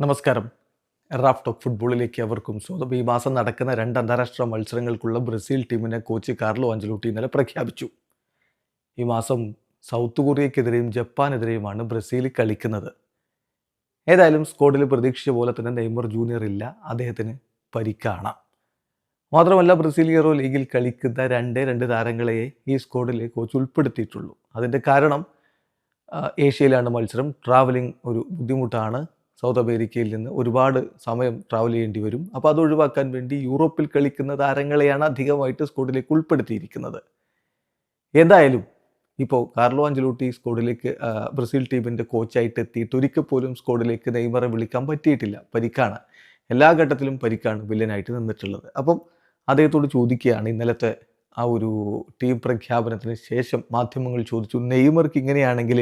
നമസ്കാരം. Raf talk ഫുട്ബോളിലേക്ക് അവർക്കും സ്വാഗതം. ഈ മാസം നടക്കുന്ന രണ്ട് അന്താരാഷ്ട്ര മത്സരങ്ങൾക്കുള്ള ബ്രസീൽ ടീമിനെ കോച്ച് കാർലോ അഞ്ചലോട്ടി ഇന്നലെ പ്രഖ്യാപിച്ചു. ഈ മാസം സൗത്ത് കൊറിയക്കെതിരെയും ജപ്പാനെതിരെയുമാണ് ബ്രസീൽ കളിക്കുന്നത്. ഏതായാലും സ്കോഡിൽ പ്രതീക്ഷിച്ച പോലെ തന്നെ നെയ്മർ ജൂനിയർ ഇല്ല. അദ്ദേഹത്തിന് പരിക്കാണ് മാത്രമല്ല ബ്രസീൽ ഹീറോ ലീഗിൽ കളിക്കുന്ന രണ്ടേ രണ്ട് താരങ്ങളെ ഈ സ്ക്വാഡിൽ കോച്ച് ഉൾപ്പെടുത്തിയിട്ടുള്ളൂ. അതിന്റെ കാരണം ഏഷ്യയിലാണ് മത്സരം. ട്രാവലിംഗ് ഒരു ബുദ്ധിമുട്ടാണ്. സൗത്ത് അമേരിക്കയിൽ നിന്ന് ഒരുപാട് സമയം ട്രാവൽ ചെയ്യേണ്ടി വരും. അപ്പോൾ അത് ഒഴിവാക്കാൻ വേണ്ടി യൂറോപ്പിൽ കളിക്കുന്ന താരങ്ങളെയാണ് അധികമായിട്ട് സ്കോഡിലേക്ക് ഉൾപ്പെടുത്തിയിരിക്കുന്നത്. എന്തായാലും ഇപ്പോൾ കാർലോ അഞ്ചലൂട്ടി സ്കോഡിലേക്ക് ബ്രസീൽ ടീമിന്റെ കോച്ചായിട്ട് എത്തിയിട്ട് ഒരിക്കൽ പോലും സ്കോഡിലേക്ക് നെയ്മറെ വിളിക്കാൻ പറ്റിയിട്ടില്ല. പരിക്കാണ്. എല്ലാ ഘട്ടത്തിലും പരിക്കാണ് വില്ലനായിട്ട് നിന്നിട്ടുള്ളത്. അപ്പം അദ്ദേഹത്തോട് ചോദിക്കുകയാണ് ഇന്നലത്തെ ആ ഒരു ടീം പ്രഖ്യാപനത്തിന് ശേഷം മാധ്യമങ്ങൾ ചോദിച്ചു നെയ്മർക്ക് ഇങ്ങനെയാണെങ്കിൽ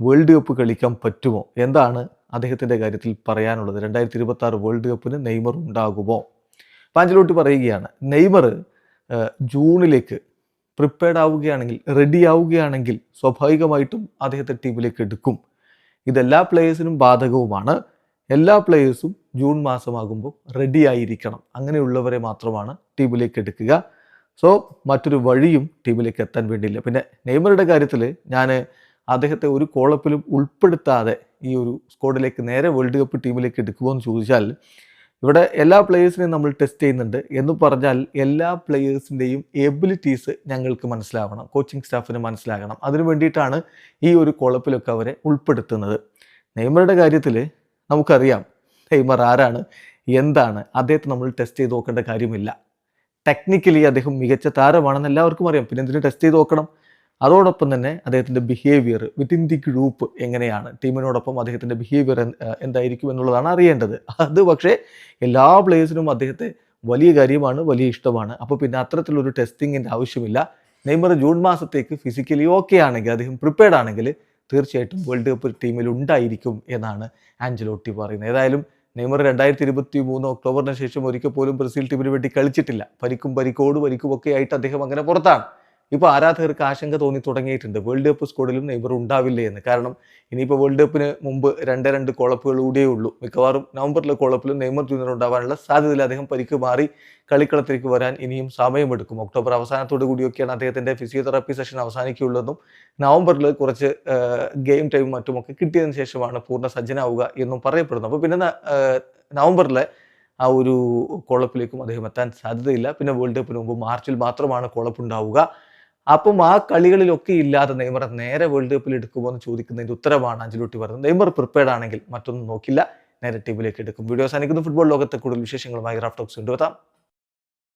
വേൾഡ് കപ്പ് കളിക്കാൻ പറ്റുമോ? എന്താണ് അദ്ദേഹത്തിന്റെ കാര്യത്തിൽ പറയാനുള്ളത് രണ്ടായിരത്തി ഇരുപത്തി ആറ് വേൾഡ് കപ്പിന് നെയ്മർ ഉണ്ടാകുമോ? പാഞ്ചലോട്ടി പറയുകയാണ് നെയ്മർ ജൂണിലേക്ക് പ്രിപ്പയർഡ് ആവുകയാണെങ്കിൽ റെഡി ആവുകയാണെങ്കിൽ സ്വാഭാവികമായിട്ടും അദ്ദേഹത്തെ ടീമിലേക്ക് എടുക്കും. ഇതെല്ലാ പ്ലേയേഴ്സിനും ബാധകവുമാണ്. എല്ലാ പ്ലേയേഴ്സും ജൂൺ മാസമാകുമ്പോൾ റെഡി ആയിരിക്കണം. അങ്ങനെയുള്ളവരെ മാത്രമാണ് ടീമിലേക്ക് എടുക്കുക. സോ മറ്റൊരു വഴിയും ടീമിലേക്ക് എത്താൻ വേണ്ടിയില്ല. പിന്നെ നെയ്മറുടെ കാര്യത്തിൽ ഞാൻ അദ്ദേഹത്തെ ഒരു കോളപ്പിലും ഉൾപ്പെടുത്താതെ ഈ ഒരു സ്ക്വാഡിലേക്ക് നേരെ വേൾഡ് കപ്പ് ടീമിലേക്ക് എടുക്കുമോ എന്ന് ചോദിച്ചാൽ ഇവിടെ എല്ലാ പ്ലെയേഴ്സിനെയും നമ്മൾ ടെസ്റ്റ് ചെയ്യുന്നുണ്ട് എന്ന് പറഞ്ഞാൽ എല്ലാ പ്ലേയേഴ്സിന്റെയും എബിലിറ്റീസ് ഞങ്ങൾക്ക് മനസ്സിലാവണം കോച്ചിങ് സ്റ്റാഫിന് മനസ്സിലാകണം. അതിനു വേണ്ടിയിട്ടാണ് ഈ ഒരു കോളപ്പിലൊക്കെ അവരെ ഉൾപ്പെടുത്തുന്നത്. നെയ്മറുടെ കാര്യത്തിൽ നമുക്കറിയാം നെയ്മർ ആരാണ് എന്താണ് അദ്ദേഹത്തെ നമ്മൾ ടെസ്റ്റ് ചെയ്ത് നോക്കേണ്ട കാര്യമില്ല. ടെക്നിക്കലി അദ്ദേഹം മികച്ച താരമാണെന്ന് എല്ലാവർക്കും അറിയാം പിന്നെ എന്തിനു ടെസ്റ്റ് ചെയ്ത് നോക്കണം? അതോടൊപ്പം തന്നെ അദ്ദേഹത്തിന്റെ ബിഹേവിയർ വിത്തിൻ ദി ഗ്രൂപ്പ് എങ്ങനെയാണ്? ടീമിനോടൊപ്പം അദ്ദേഹത്തിന്റെ ബിഹേവിയർ എന്തായിരിക്കും എന്നുള്ളതാണ് അറിയേണ്ടത്. അത് പക്ഷേ എല്ലാ പ്ലേയേഴ്സിനും അദ്ദേഹത്തെ വലിയ കാര്യമാണ് വലിയ ഇഷ്ടമാണ്. അപ്പോൾ പിന്നെ അത്തരത്തിലൊരു ടെസ്റ്റിങ്ങിന്റെ ആവശ്യമില്ല. നെയ്മർ ജൂൺ മാസത്തേക്ക് ഫിസിക്കലി ഓക്കെ ആണെങ്കിൽ അദ്ദേഹം പ്രിപ്പയർഡ് ആണെങ്കിൽ തീർച്ചയായിട്ടും വേൾഡ് കപ്പ് ടീമിൽ ഉണ്ടായിരിക്കും എന്നാണ് ആഞ്ചലോട്ടി പറയുന്നത്. ഏതായാലും നെയ്മർ രണ്ടായിരത്തി ഇരുപത്തി മൂന്ന് ഒക്ടോബറിന് ശേഷം ഒരിക്കൽ പോലും ബ്രസീൽ ടീമിന് വേണ്ടി കളിച്ചിട്ടില്ല. പരിക്കും പരിക്കോട് പരിക്കുമൊക്കെ ആയിട്ട് അദ്ദേഹം അങ്ങനെ പുറത്താണ്. ഇപ്പോൾ ആരാധകർക്ക് ആശങ്ക തോന്നി തുടങ്ങിയിട്ടുണ്ട്. വേൾഡ് കപ്പ് സ്കോഡിലും നെയ്മർ ഉണ്ടാവില്ലേ എന്ന്. കാരണം ഇനിയിപ്പോൾ വേൾഡ് കപ്പിന് മുമ്പ് രണ്ട് രണ്ട് കോളപ്പുകൾ കൂടിയേ ഉള്ളൂ. മിക്കവാറും നവംബറിലെ കോളപ്പിലും നെയ്മർ ജൂനിയർ ഉണ്ടാവാനുള്ള സാധ്യതയിൽ അദ്ദേഹം പരിക്ക് മാറി കളിക്കളത്തിലേക്ക് വരാൻ ഇനിയും സമയമെടുക്കും. ഒക്ടോബർ അവസാനത്തോടു കൂടിയൊക്കെയാണ് അദ്ദേഹത്തിന്റെ ഫിസിയോതെറാപ്പി സെഷൻ അവസാനിക്കുകയുള്ളതും. നവംബറിൽ കുറച്ച് ഗെയിം ടൈം മറ്റുമൊക്കെ കിട്ടിയതിന് ശേഷമാണ് പൂർണ സജ്ജനാവുക എന്നും പറയപ്പെടുന്നു അപ്പോൾ പിന്നെ നവംബറിലെ ആ ഒരു കോളപ്പിലേക്കും അദ്ദേഹം എത്താൻ സാധ്യതയില്ല. പിന്നെ വേൾഡ് കപ്പിന് മുമ്പ് മാർച്ചിൽ മാത്രമാണ് കോളപ്പ് ഉണ്ടാവുക അപ്പം ആ കളികളിലൊക്കെ ഇല്ലാതെ നെയ്മർ നേരെ വേൾഡ് കപ്പിൽ എടുക്കുമോ എന്ന് ചോദിക്കുന്നതിന്റെ ഉത്തരമാണ് അഞ്ചലോട്ടി പറയുന്നത്. നെയ്മർ പ്രിപ്പയർഡ് ആണെങ്കിൽ മറ്റൊന്നും നോക്കില്ല. നേരെ ടീമിലേക്ക് എടുക്കും. വീഡിയോ സാധിക്കുന്ന ഫുട്ബോൾ ലോകത്തെ കൂടുതൽ വിശേഷങ്ങളുമായി റാഫ്റ്റോക്സ് കൊണ്ടുവെത്താം